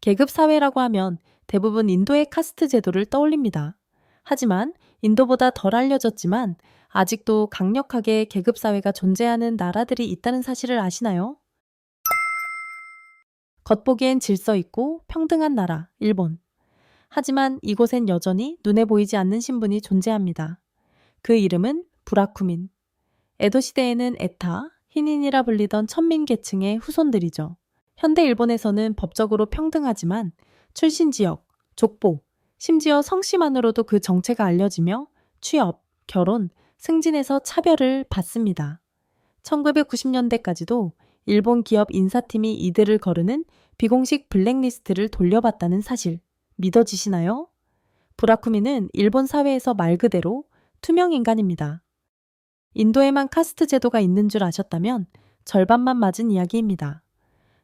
계급 사회라고 하면 대부분 인도의 카스트 제도를 떠올립니다. 하지만 인도보다 덜 알려졌지만 아직도 강력하게 계급 사회가 존재하는 나라들이 있다는 사실을 아시나요? 겉보기엔 질서 있고 평등한 나라, 일본. 하지만 이곳엔 여전히 눈에 보이지 않는 신분이 존재합니다. 그 이름은 브라쿠민. 에도 시대에는 에타, 흰인이라 불리던 천민 계층의 후손들이죠. 현대 일본에서는 법적으로 평등하지만 출신 지역, 족보, 심지어 성씨만으로도 그 정체가 알려지며 취업, 결혼, 승진에서 차별을 받습니다. 1990년대까지도 일본 기업 인사팀이 이들을 거르는 비공식 블랙리스트를 돌려봤다는 사실 믿어지시나요? 브라쿠미는 일본 사회에서 말 그대로 투명 인간입니다. 인도에만 카스트 제도가 있는 줄 아셨다면 절반만 맞은 이야기입니다.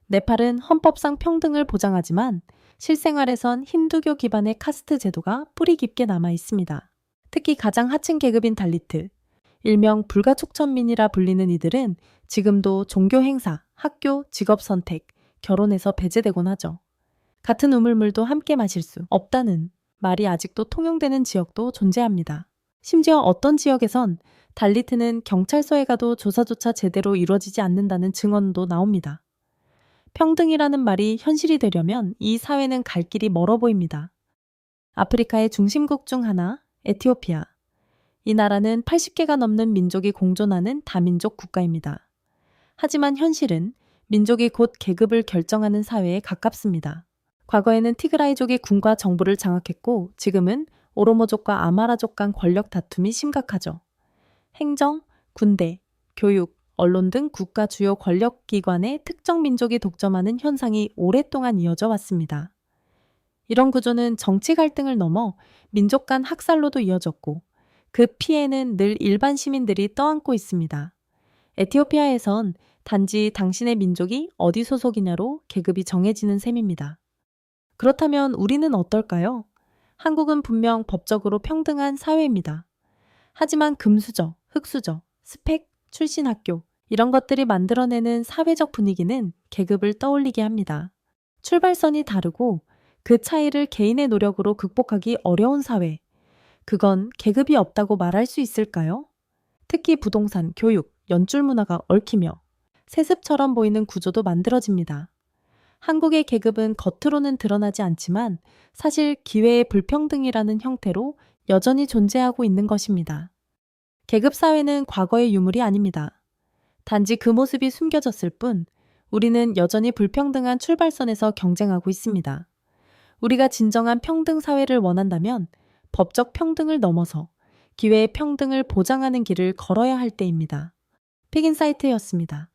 네팔은 헌법상 평등을 보장하지만 실생활에선 힌두교 기반의 카스트 제도가 뿌리 깊게 남아 있습니다. 특히 가장 하층 계급인 달리트, 일명 불가촉천민이라 불리는 이들은 지금도 종교 행사, 학교, 직업 선택, 결혼에서 배제되곤 하죠. 같은 우물물도 함께 마실 수 없다는 말이 아직도 통용되는 지역도 존재합니다. 심지어 어떤 지역에선 달리트는 경찰서에 가도 조사조차 제대로 이루어지지 않는다는 증언도 나옵니다. 평등이라는 말이 현실이 되려면 이 사회는 갈 길이 멀어 보입니다. 아프리카의 중심국 중 하나, 에티오피아. 이 나라는 80개가 넘는 민족이 공존하는 다민족 국가입니다. 하지만 현실은 민족이 곧 계급을 결정하는 사회에 가깝습니다. 과거에는 티그라이족이 군과 정부를 장악했고 지금은 오로모족과 아마라족 간 권력 다툼이 심각하죠. 행정, 군대, 교육, 언론 등 국가 주요 권력기관의 특정 민족이 독점하는 현상이 오랫동안 이어져 왔습니다. 이런 구조는 정치 갈등을 넘어 민족 간 학살로도 이어졌고 그 피해는 늘 일반 시민들이 떠안고 있습니다. 에티오피아에선 단지 당신의 민족이 어디 소속이냐로 계급이 정해지는 셈입니다. 그렇다면 우리는 어떨까요? 한국은 분명 법적으로 평등한 사회입니다. 하지만 금수저, 흑수저, 스펙, 출신 학교, 이런 것들이 만들어내는 사회적 분위기는 계급을 떠올리게 합니다. 출발선이 다르고 그 차이를 개인의 노력으로 극복하기 어려운 사회. 그건 계급이 없다고 말할 수 있을까요? 특히 부동산, 교육, 연출 문화가 얽히며 세습처럼 보이는 구조도 만들어집니다. 한국의 계급은 겉으로는 드러나지 않지만 사실 기회의 불평등이라는 형태로 여전히 존재하고 있는 것입니다. 계급 사회는 과거의 유물이 아닙니다. 단지 그 모습이 숨겨졌을 뿐 우리는 여전히 불평등한 출발선에서 경쟁하고 있습니다. 우리가 진정한 평등 사회를 원한다면 법적 평등을 넘어서 기회의 평등을 보장하는 길을 걸어야 할 때입니다. 픽인사이트였습니다.